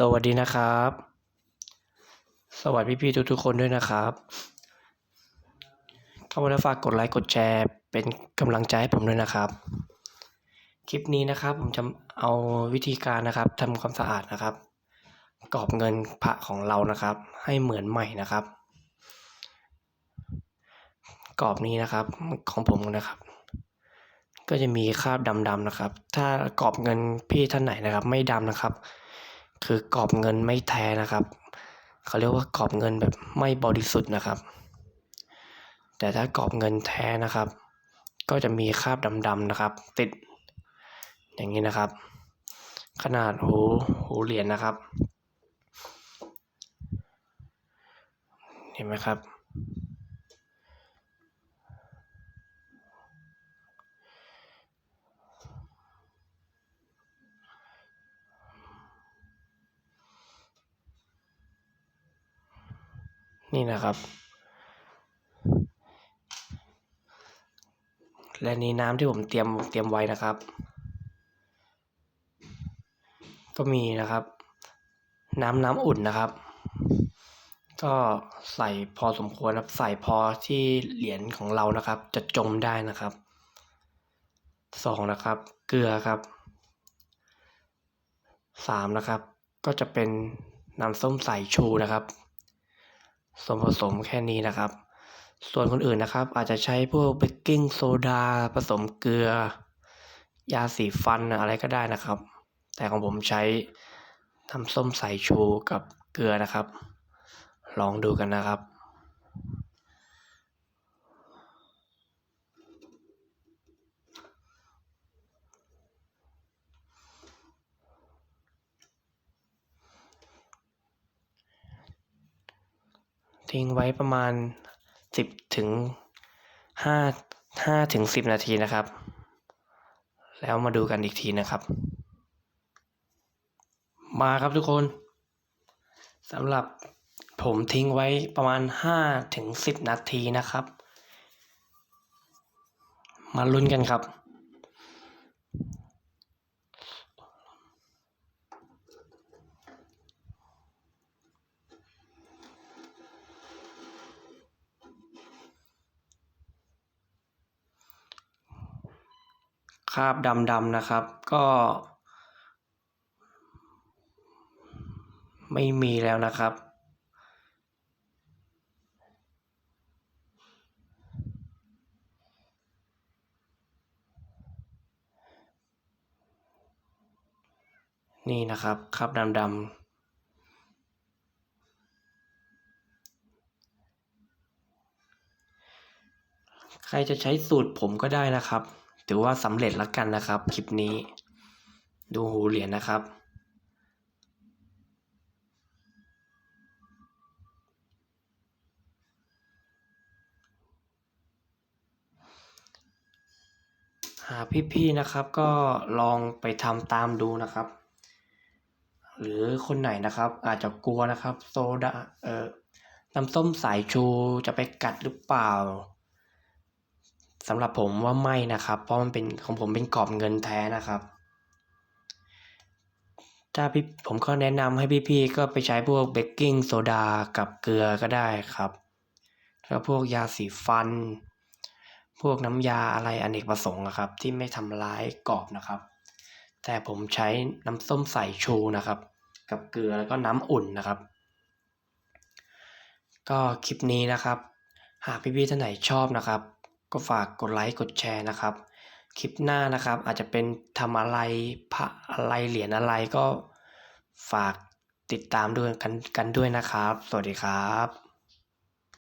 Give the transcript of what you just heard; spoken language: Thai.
สวัสดีนะครับ สวัสดีพี่ๆทุกๆคนด้วยนะครับ เข้ามาแล้วฝากกดไลค์กดแชร์เป็นกำลังใจให้ผมด้วยนะครับ คลิปนี้นะครับผมจะเอาวิธีการนะครับทำความสะอาดนะครับ กรอบเงินพระของเรานะครับ ให้เหมือนใหม่นะครับ กรอบนี้นะครับของผมนะครับก็จะมีคราบดำๆนะครับ ถ้ากรอบเงินพี่ท่านไหนนะครับ ไม่ดำนะครับ คือกรอบเงินไม่แท้นะครับเขาเรียกว่ากรอบเงินแบบไม่บริสุทธิ์นะครับ แต่ถ้ากรอบเงินแท้นะครับ ก็จะมีคราบดำๆนะครับ ติด อย่างนี้นะครับ ขนาดหูหูเหรียญนะครับ เห็นไหมครับ นี่นะครับ และนี่น้ำที่ผมเตรียมเตรียมไว้นะครับ ก็มีนะครับ น้ำน้ำอุ่นนะครับ ก็ใส่พอสมควรครับใส่พอที่เหรียญของเรานะครับ จะจมได้นะครับสองนะครับ เกลือครับสามนะครับ ก็จะเป็นน้ำส้มสายชูนะครับ ส่วนผสมแค่นี้นะครับ ส่วนคนอื่นนะครับ อาจจะใช้พวกเบกกิ้งโซดาผสมเกลือ ยาสีฟันอะไรก็ได้นะครับ แต่ของผมใช้น้ำส้มสายชูกับเกลือนะครับ ลองดูกันนะครับ ทิ้งไว้ประมาณสิบถึงห้าห้าถึงสิบนาทีนะครับ แล้วมาดูกันอีกทีนะครับ มาครับทุกคนสำหรับผมทิ้งไว้ประมาณห้าถึงสิบนาทีนะครับ มาลุ้นกันครับ คราบดำๆนะครับ ก็ ไม่มีแล้วนะครับ นี่นะครับคราบดำๆใครจะใช้สูตรผมก็ได้นะครับ ถือว่าสำเร็จแล้วกันนะครับ คลิปนี้ ดูหูเหรียญนะครับ หาพี่ๆนะครับก็ลองไปทำตามดูนะครับ หรือคนไหนนะครับ อาจจะกลัวนะครับ โซดาเอ่อน้ำส้มสายชูจะไปกัดหรือเปล่า สำหรับผมว่าไม่นะครับ เพราะมันเป็นของผมเป็นกรอบเงินแท้นะครับ ถ้าพี่ผมก็แนะนำให้พี่ๆก็ไปใช้พวกเบกกิ้งโซดากับเกลือก็ได้ครับแล้วพวกยาสีฟัน พวกน้ำยาอะไรอเนกประสงค์นะครับ ที่ไม่ทำร้ายกรอบนะครับ แต่ผมใช้น้ำส้มสายชูนะครับ กับเกลือแล้วก็น้ำอุ่นนะครับ ก็คลิปนี้นะครับ หากพี่ๆท่านไหนชอบนะครับ ก็ฝากกดไลค์กดแชร์นะครับ คลิปหน้านะครับอาจจะเป็นทำอะไรพระอะไรเหรียญอะไรก็ฝากติดตามด้วยกันกันด้วยนะครับ สวัสดีครับ